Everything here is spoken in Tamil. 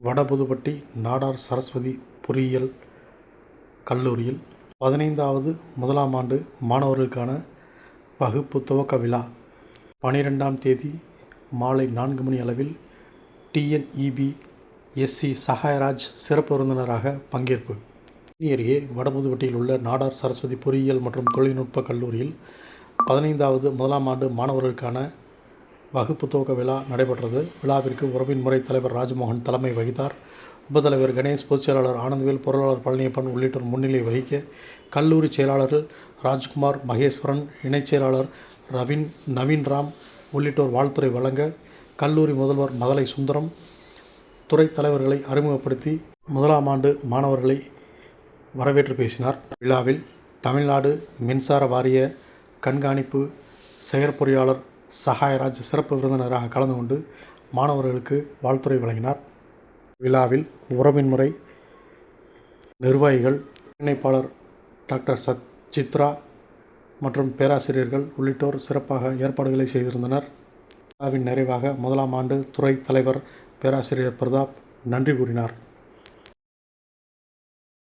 வடபுதுப்பட்டி நாடார் சரஸ்வதி பொறியியல் கல்லூரியில் பதினைந்தாவது முதலாம் ஆண்டு மாணவர்களுக்கான வகுப்பு துவக்க விழா. பனிரெண்டாம் தேதி மாலை நான்கு மணி அளவில் டிஎன்இபி எஸ்சி சகாயராஜ் சிறப்பு விருந்தினராக பங்கேற்பு. தேனி அருகே வடபுதுப்பட்டியில் உள்ள நாடார் சரஸ்வதி பொறியியல் மற்றும் தொழில்நுட்ப கல்லூரியில் பதினைந்தாவது முதலாம் ஆண்டு மாணவர்களுக்கான வகுப்பு துவக்க விழா நடைபெற்றது. விழாவிற்கு உறவின் முறை தலைவர் ராஜமோகன் தலைமை வகித்தார். உபத்தலைவர் கணேஷ் பொதுச் செயலாளர் ஆனந்தவேல் பொருளாளர் பழனியப்பன் உள்ளிட்டோர் முன்னிலை வகிக்க கல்லூரி செயலாளர்கள் ராஜ்குமார் மகேஸ்வரன் இணைச் செயலாளர் ரவின் நவீன்ராம் உள்ளிட்டோர் வாழ்த்துரை வழங்க கல்லூரி முதல்வர் மதலை சுந்தரம் துறை தலைவர்களை அறிமுகப்படுத்தி முதலாம் ஆண்டு மாணவர்களை வரவேற்று பேசினார். விழாவில் தமிழ்நாடு மின்சார வாரிய கண்காணிப்பு செயற்பொறியாளர் சகாயராஜ் சிறப்பு விருந்தினராக கலந்து கொண்டு மாணவர்களுக்கு வாழ்த்துரை வழங்கினார். விழாவில் உறவின் முறை நிர்வாகிகள் இணைப்பாளர் டாக்டர் சத் சித்ரா மற்றும் பேராசிரியர்கள் உள்ளிட்டோர் சிறப்பாக ஏற்பாடுகளை செய்திருந்தனர். விழாவின் நிறைவாக முதலாம் ஆண்டு துறை தலைவர் பேராசிரியர் பிரதாப் நன்றி கூறினார்.